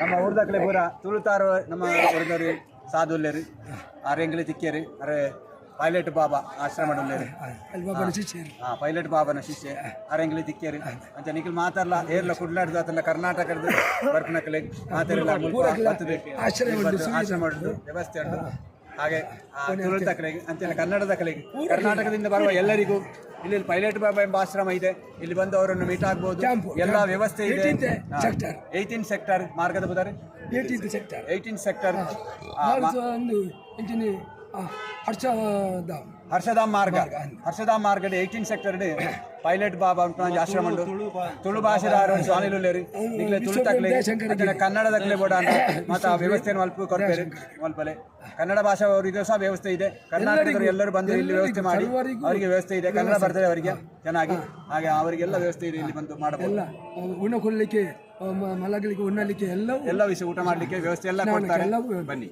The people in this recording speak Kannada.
ನಮ್ಮ ಊರ್ದಕ್ಲೆ ಪೂರ ತುಳುತಾರು ನಮ್ಮ ಊರಿನವ್ರಿ ಸಾಧುಲ್ಯರಿ ಆರೆಂಗ್ಲಿ ತಿಕ್ಕೇರಿ ಅರೆ ಪೈಲಟ್ ಬಾಬಾ ಆಶ್ರಮ ಉಲ್ಲೇರಿ ಹಾ. ಪೈಲಟ್ ಬಾಬನ ಶಿಷ್ಯ ಅರೆಂಗ್ಲಿ ತಿಕ್ಕೇರಿ. ಅಂತ ನಿಖಿಲ್ ಮಾತಾಡಲ್ಲ ಏರ್ಲ ಕುಡ್ಲಾಡ್ದು ಆತಲ್ಲ ಕರ್ನಾಟಕದ ಬರ್ಪನಕಲೆ ಮಾತಾಡಲ್ಲ ಆಶ್ರಮ ಉಂಟು ವ್ಯವಸ್ಥೆ ಉಂಟು. ಹಾಗೆ ಆ, ತುಳುತ ಕಲೆಗೆ ಅಂತೆಲ್ಲ ಕನ್ನಡದ ಕಲೆಗೆ ಕರ್ನಾಟಕದಿಂದ ಬರುವ ಎಲ್ಲರಿಗೂ ಇಲ್ಲಿ ಪೈಲಟ್ ಬಾಬಾ ಎಂಬ ಆಶ್ರಮ ಇದೆ. ಇಲ್ಲಿ ಬಂದು ಅವರನ್ನು ಮೀಟ್ ಆಗಬಹುದು ಎಲ್ಲ ವ್ಯವಸ್ಥೆ ಇದೆ. 18th sector. ಏಯ್ಟೀನ್ ಸೆಕ್ಟರ್ ಮಾರ್ಗದ ಬುದಾರೆ ಏಟೀನ್ತ್ ಸೆಕ್ಟರ್ ಏಯ್ಟೀನ್ ಸೆಕ್ಟರ್ ಒಂದು ಹರ್ಷದ ಹರ್ಷಧಾಮ್ ಮಾರ್ಗ. ಹರ್ಷಧಾಮ್ ಮಾರ್ಗಡ್ ಏಯ್ಟೀನ್ ಸೆಕ್ಟರ್ ಪೈಲಟ್ ಬಾಬಾ ಅಂತ ಆಶ್ರಮ ತುಳು ಭಾಷೆ ಸ್ವಾಮಿ ಉಳ್ಳೇರಿ ತುಳು ತಕ್ಲೆ ಕನ್ನಡ ತಕ್ಲೆ ಬೋಡ ಮತ್ತು ಆ ವ್ಯವಸ್ಥೆಯನ್ನು ಮಲ್ಪ ಮಲ್ಪಲೆ. ಕನ್ನಡ ಭಾಷೆ ಅವರಿಗೆ ಸಹ ವ್ಯವಸ್ಥೆ ಇದೆ. ಕರ್ನಾಟಕದವರು ಎಲ್ಲರೂ ಬಂದು ಇಲ್ಲಿ ವ್ಯವಸ್ಥೆ ಮಾಡಿ ಅವರಿಗೆ ವ್ಯವಸ್ಥೆ ಇದೆ. ಕನ್ನಡ ಬರ್ತದೆ ಅವರಿಗೆ ಚೆನ್ನಾಗಿ. ಹಾಗೆ ಅವರಿಗೆಲ್ಲ ವ್ಯವಸ್ಥೆ ಇದೆ ಇಲ್ಲಿ ಬಂದು ಮಾಡಬಹುದು. ಮಲಗಲಿಕ್ಕೆ ಉಣ್ಣಲಿಕ್ಕೆ ಎಲ್ಲ ಎಲ್ಲ ವಿಷಯ ಊಟ ಮಾಡ್ಲಿಕ್ಕೆ ವ್ಯವಸ್ಥೆ ಎಲ್ಲ ಕೊಡ್ತಾರೆ. ಬನ್ನಿ.